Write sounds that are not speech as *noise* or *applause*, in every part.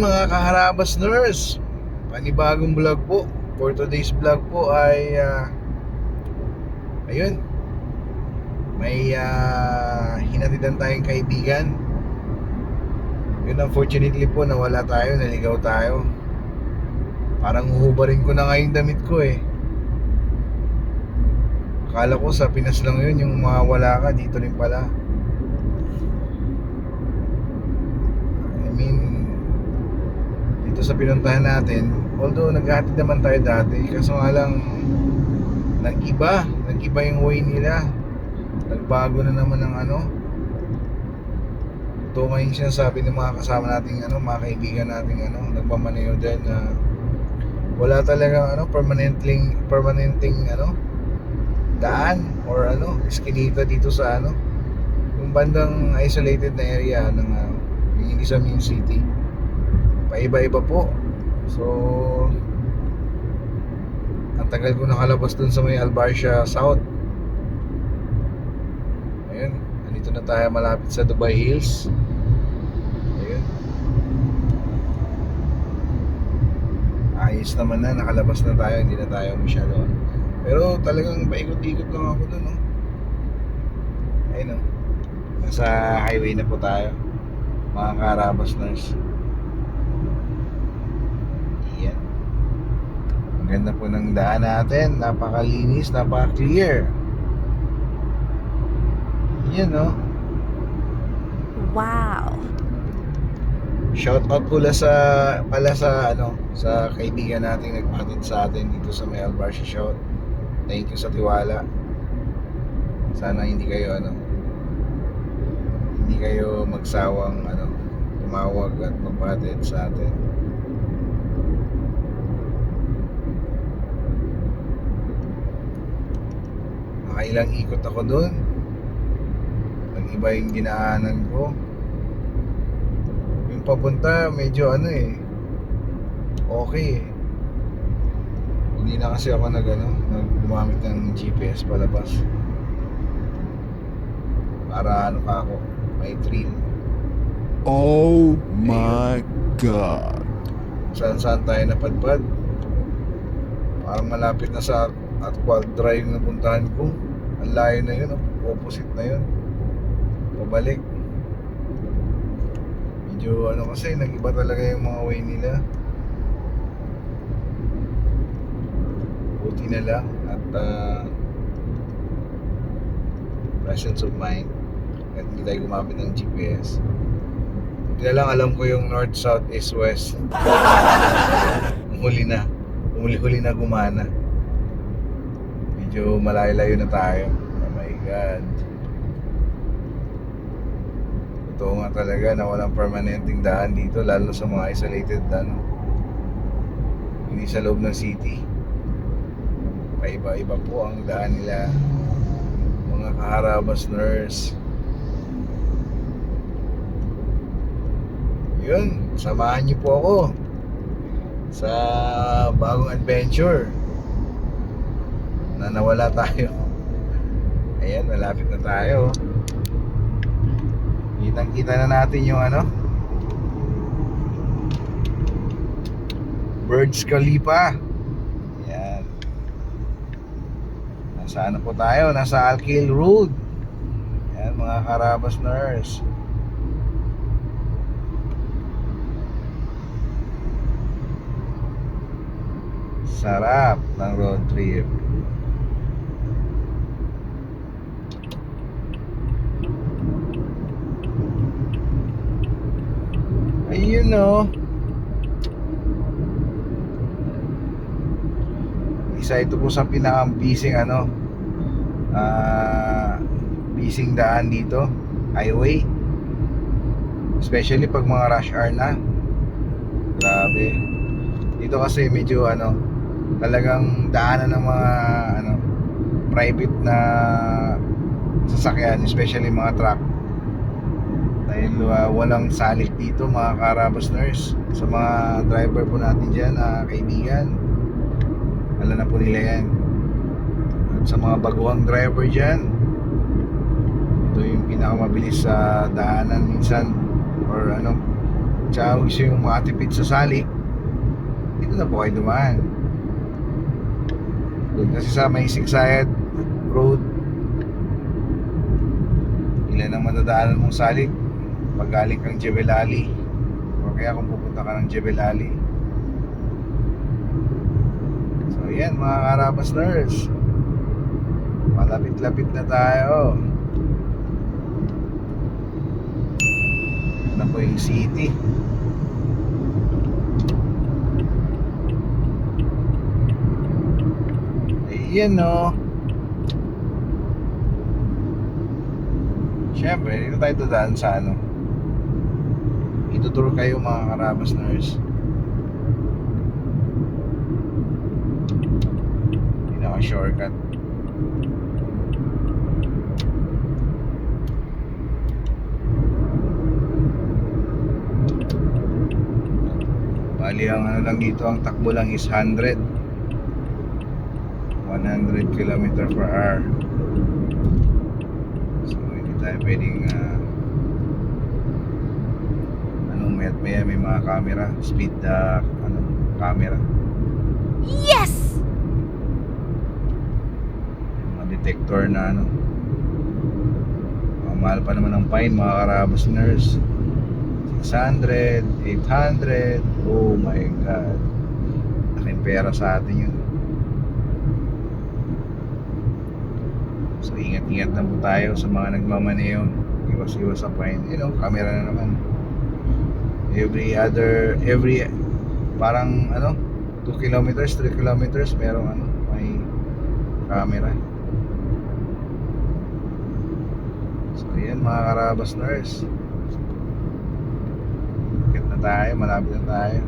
Mga kaharabas nurse, panibagong vlog po. For today's vlog po ay ah, ayun. May uh, hinatidan tayong kaibigan. Yun unfortunately po nawala tayo, naligaw tayo. Parang uhubarin ko na nga yung damit ko eh. Akala ko sa Pinas lang yun, yung mawawala ka, dito rin pala. Sa pinuntahan natin, although naghahatid naman tayo dati, kaso nga lang, nag-iba, nag-iba yung way nila. Nagbago na naman ng ano. Ito nga yung sinasabi ng mga kasama nating ano, mga kaibigan nating ano, nagmamaneho dyan na wala talagang ano, permanenteng, permanenteng ano, daan or ano, eskinita dito sa ano, yung bandang isolated na area ng uh, yung hindi sa main city. Paiba-iba po. So, ang tagal ko nakalabas dun sa may Albarcia South. Ayun, andito na tayo malapit sa Dubai Hills. Ayun. Ayos naman na, nakalabas na tayo, hindi na tayo masyado. Pero talagang paikot-ikot lang ako dun, no? Ayun, no? Nasa highway na po tayo. Mga karabas nurse. Yan. Ang ganda po ng daan natin. Napakalinis, napaka-clear. Yan, no? Wow. Shout out pala sa pala sa ano sa kaibigan nating nagpatid sa atin dito sa May Albarcia Shout. Thank you sa tiwala. Sana hindi kayo ano hindi kayo magsawang ano tumawag at magpatid sa atin. Nakailang ikot ako doon. Nag-iba yung dinaanan ko. Yung papunta medyo ano eh okay eh. Hindi na kasi ako nag ano nag gumamit ng GPS palabas. Para ano pa ako may thrill. Oh my god. saan saan tayo napadpad parang malapit na sa Atqual Drive na puntahan ko ang layo na yun oh. opposite na yun. Pabalik. Medyo ano kasi nag-iba talaga yung mga way nila. Buti na lang at uh, presence of mind. At hindi tayo gumamit ng GPS na lang alam ko yung north, south, east, west. *laughs* Huli na huli-huli na gumana. Medyo malayo-layo na tayo. Oh my god. Totoo nga talaga na walang permanenteng daan dito lalo sa mga isolated ano hindi sa loob ng city. Paiba-iba po ang daan nila. Mga kaharabas nurse. Yun samahan niyo po ako sa bagong adventure na nawala tayo. *laughs* Ayan malapit na tayo. Kitang kita na natin yung ano? Birds Khalifa. Yan Nasa ano po tayo? Nasa Alkil Road. Yan mga karabas nurse Sarap ng road trip Ayun no. Isa ito po sa pinakang bising ano. Ah, bising daan dito, highway. Especially pag mga rush hour na. Grabe. Dito kasi medyo ano, talagang daanan ng mga ano private na sasakyan, especially mga truck. Dahil uh, walang salik dito mga karabas nurse. Sa mga driver po natin dyan na kaibigan alam na po nila yan. At sa mga baguhang driver dyan ito yung pinakamabilis sa daanan minsan. Or ano tsaka gusto yung makatipid sa salik, dito na po kayo dumaan. Doon kasi sa may Sigsayad Road, ilan ang matadaanan mong salik pag galing kang Jebel Ali o kaya kung pupunta ka ng Jebel Ali. So yan mga karabas nurse, malapit-lapit na tayo. na po yung city. Ayan no. Siyempre, dito tayo dadaan sa ano. Ituturo kayo mga karabas nurse. Pinaka-shortcut. Bali ang ano lang dito, ang takbo lang is 100. 100 km per hour. So hindi tayo pwedeng uh, ano may maya may mga camera, speed uh, ano, camera. Yes! mga detector na ano Ang mahal pa naman ng fine mga karabas nurse 600, 800 oh my god laking pera sa atin yun so ingat ingat na po tayo sa mga nagmamaneo iwas iwas sa fine you know camera na naman. Every other every parang ano 2 kilometers 3 kilometers merong ano may camera. So yan mga karabas nurse. Akit na tayo, malapit na tayo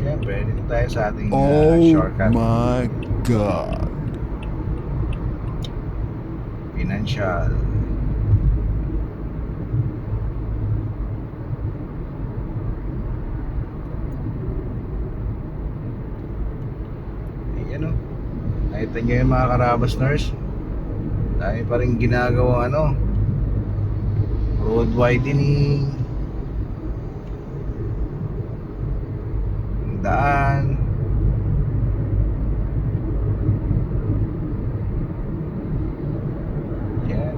Siyempre, dito tayo sa ating uh, Oh shortcut. my god. Financial. Ayan o Nakita nyo yung mga karabas nurse? Dami pa rin ginagawa ano? Road widening Ang Daan Yan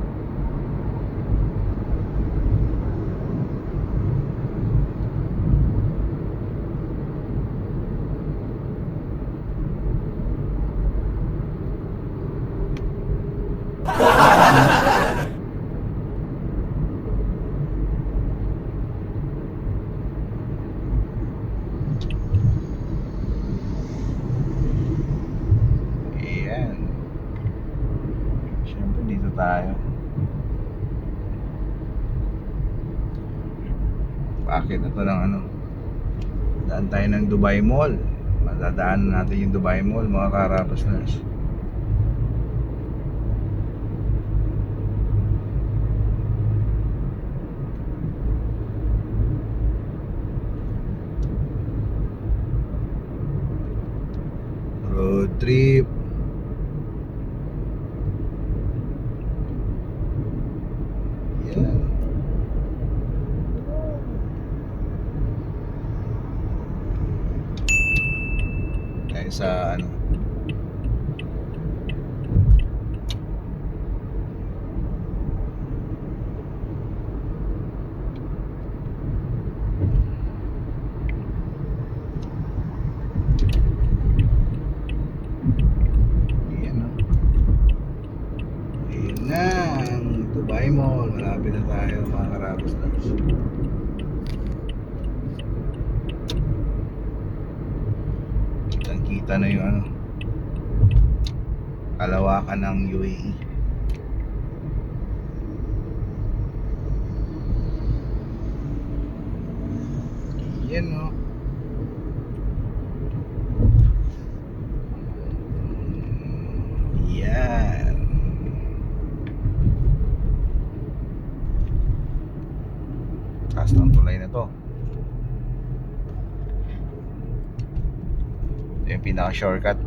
Ayan. Siyempre dito tayo. Bakit na to ng ano? Daan tayo ng Dubai Mall. Madadaanan natin yung Dubai Mall, mga karapas nurse. Road trip. Yan. Tayo sa ano. Ayan o. Ayan na ang Dubai Mall. Malapit na tayo mga karabas stars. Kitang kita na yung ano. Kalawakan ng. UAE. Yan o. yung pinaka shortcut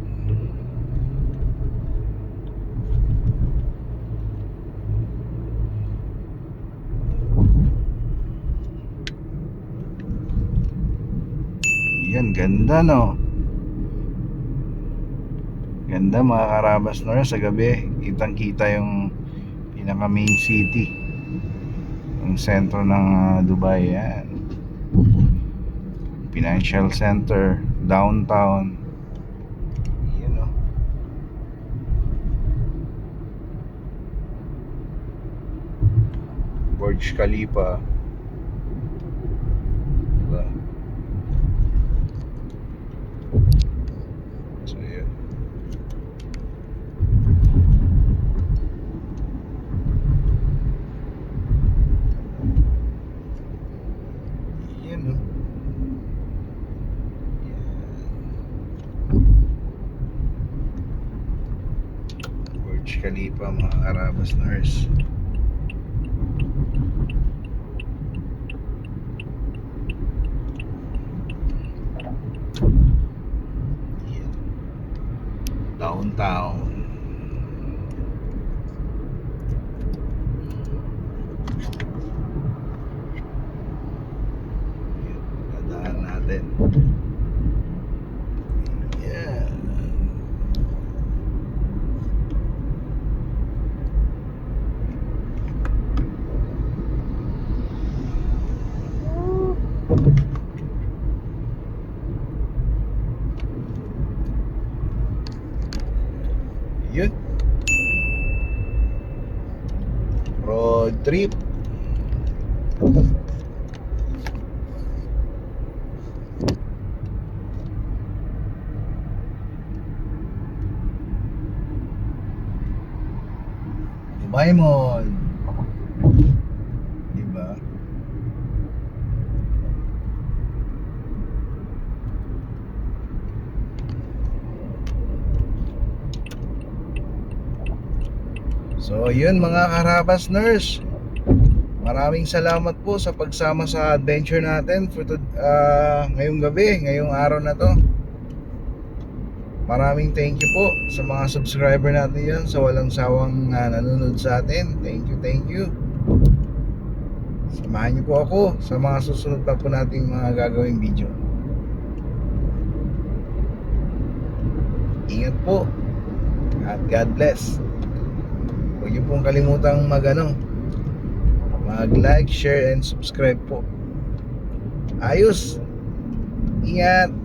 yan ganda no? Ganda mga karabas no? Sa gabi kitang kita yung pinaka main city. Ang sentro ng ah, Dubai yan. Financial center downtown. Burj Khalifa. Diba? So, yun. Yan, no? Yan. Burj Khalifa, mga Arabas nurse. Yan. Downtown. Yan, Dadaan natin. Yun. Road trip. Mall. Diba? So, yun mga karabas nurse. Maraming salamat po sa pagsama sa adventure natin for to, ah, ngayong gabi, ngayong araw na to. Maraming thank you po sa mga subscriber natin yan sa walang sawang ah, nanonood sa atin. Thank you, thank you. Samahan niyo po ako sa mga susunod pa po nating mga gagawing video. Ingat po at God bless. Huwag niyo pong kalimutang mag ano, mag-like, share, and subscribe po. Ayos! Ingat!